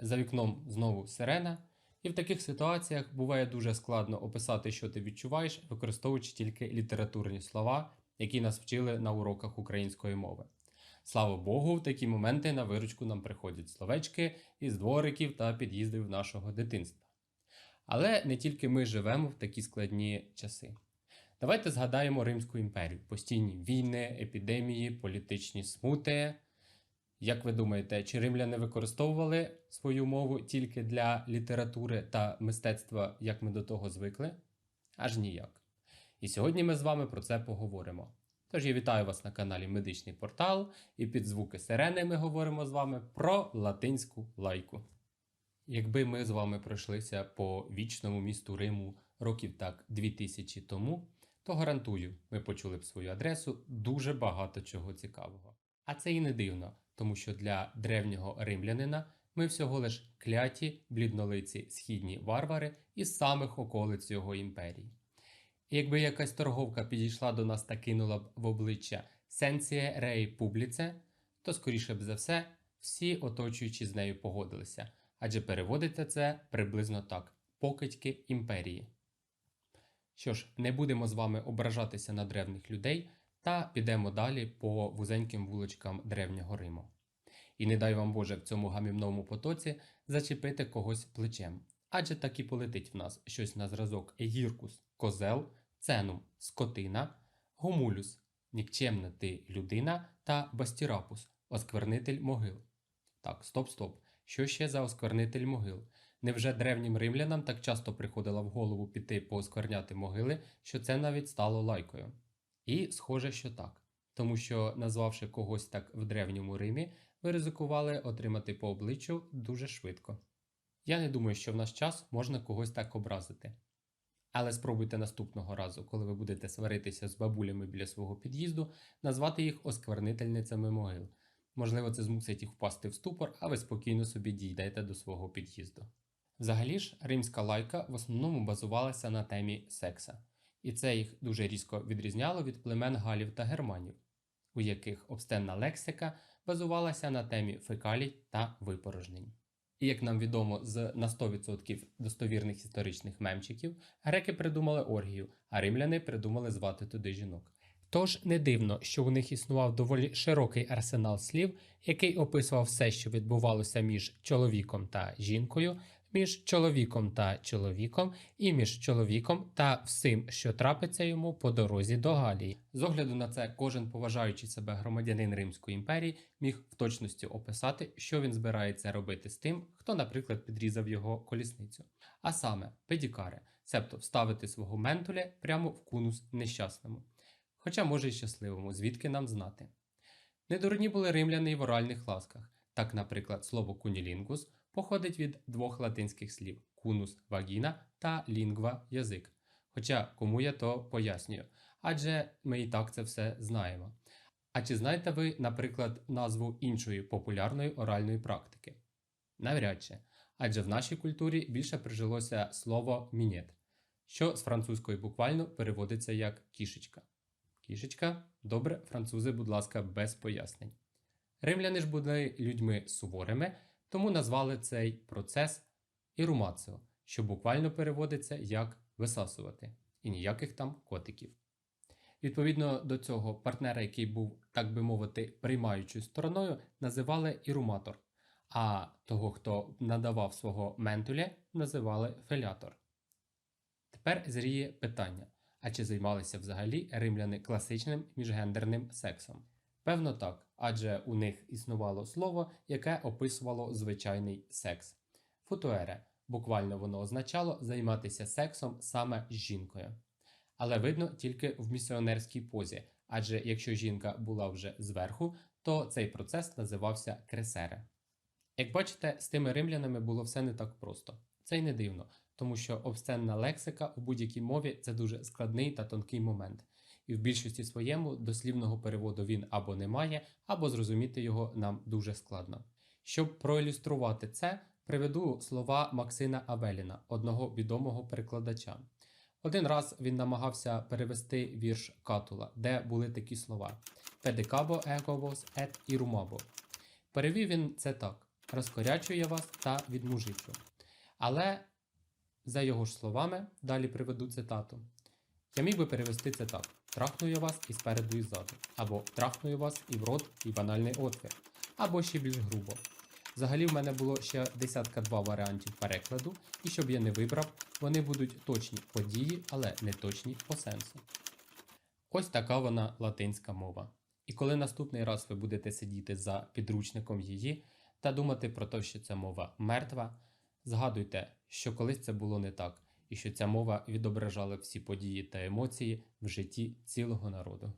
За вікном знову сирена, і в таких ситуаціях буває дуже складно описати, що ти відчуваєш, використовуючи тільки літературні слова, які нас вчили на уроках української мови. Слава Богу, в такі моменти на виручку нам приходять словечки із двориків та під'їздів нашого дитинства. Але не тільки ми живемо в такі складні часи. Давайте згадаємо Римську імперію: постійні війни, епідемії, політичні смути. Як ви думаєте, чи римляни використовували свою мову тільки для літератури та мистецтва, як ми до того звикли? Аж ніяк. І сьогодні ми з вами про це поговоримо. Тож я вітаю вас на каналі Медичний портал, і під звуки сирени ми говоримо з вами про латинську лайку. Якби ми з вами пройшлися по вічному місту Риму років так 2000 тому, то гарантую, ми почули б свою адресу дуже багато чого цікавого. А це і не дивно, тому що для древнього римлянина ми всього лиш кляті, бліднолиці східні варвари із самих околиць його імперії. І якби якась торговка підійшла до нас та кинула б в обличчя сенсіє реї публіце, то скоріше б за все всі оточуючі з нею погодилися, адже переводиться це приблизно так: покидьки імперії. Що ж, не будемо з вами ображатися на древніх людей та підемо далі по вузеньким вуличкам древнього Риму. І не дай вам Боже в цьому гамівному потоці зачепити когось плечем, адже так і полетить в нас щось на зразок гіркус, козел, ценум, скотина, гомулюс, нікчемна ти людина та бастірапус, осквернитель могил. Так, стоп, стоп. Що ще за осквернитель могил? Невже древнім римлянам так часто приходило в голову піти пооскверняти могили, що це навіть стало лайкою? І схоже, що так. Тому що, назвавши когось так в древньому Римі, ви ризикували отримати по обличчю дуже швидко. Я не думаю, що в наш час можна когось так образити. Але спробуйте наступного разу, коли ви будете сваритися з бабулями біля свого під'їзду, назвати їх осквернительницями могил. Можливо, це змусить їх впасти в ступор, а ви спокійно собі дійдете до свого під'їзду. Взагалі ж, римська лайка в основному базувалася на темі секса, і це їх дуже різко відрізняло від племен галів та германів, у яких обстенна лексика базувалася на темі фекалій та випорожнень. І як нам відомо з на 100% достовірних історичних мемчиків, греки придумали оргію, а римляни придумали звати туди жінок. Тож не дивно, що у них існував доволі широкий арсенал слів, який описував все, що відбувалося між чоловіком та жінкою, між чоловіком та чоловіком, і між чоловіком та всім, що трапиться йому по дорозі до Галії. З огляду на це, кожен поважаючий себе громадянин Римської імперії міг в точності описати, що він збирається робити з тим, хто, наприклад, підрізав його колісницю. А саме педікаре, себто вставити свого ментуля прямо в кунус нещасному. Хоча може й щасливому, звідки нам знати. Недурні були римляни й в оральних ласках. Так, наприклад, слово кунілінгус походить від двох латинських слів кунус вагіна та лінгва язик. Хоча кому я то пояснюю, адже ми і так це все знаємо. А чи знаєте ви, наприклад, назву іншої популярної оральної практики? Навряд чи. Адже в нашій культурі більше прижилося слово мінет, що з французької буквально переводиться як кішечка. Кішечка, добре, французи, будь ласка, без пояснень. Римляни ж були людьми суворими, тому назвали цей процес ірумаціо, що буквально переводиться як висасувати, і ніяких там котиків. Відповідно до цього, партнера, який був, так би мовити, приймаючою стороною, називали іруматор, а того, хто надавав свого ментуля, називали фелятор. Тепер зріє питання: а чи займалися взагалі римляни класичним міжгендерним сексом? Певно так, адже у них існувало слово, яке описувало звичайний секс. Футуере, буквально воно означало займатися сексом саме з жінкою. Але видно тільки в місіонерській позі, адже якщо жінка була вже зверху, то цей процес називався кресере. Як бачите, з тими римлянами було все не так просто. Це й не дивно, тому що обсценна лексика у будь-якій мові це дуже складний та тонкий момент, і в більшості своєму дослівного переводу він або не має, або зрозуміти його нам дуже складно. Щоб проілюструвати це, приведу слова Максина Авеліна, одного відомого перекладача. Один раз він намагався перевести вірш Катула, де були такі слова: Pedicabo egovos et irumabo. Перевів він це так: розкорячу я вас та відмужичу. Але, за його ж словами, далі приведу цитату. Я міг би перевести це так: трахну я вас і спереду, і ззаду, або трахну я вас і в рот, і в анальний отвір, або ще більш грубо. Взагалі в мене було ще десятка два варіантів перекладу, і щоб я не вибрав, вони будуть точні по дії, але не точні по сенсу. Ось така вона латинська мова. І коли наступний раз ви будете сидіти за підручником її та думати про те, що ця мова мертва, згадуйте, що колись це було не так, і що ця мова відображала всі події та емоції в житті цілого народу.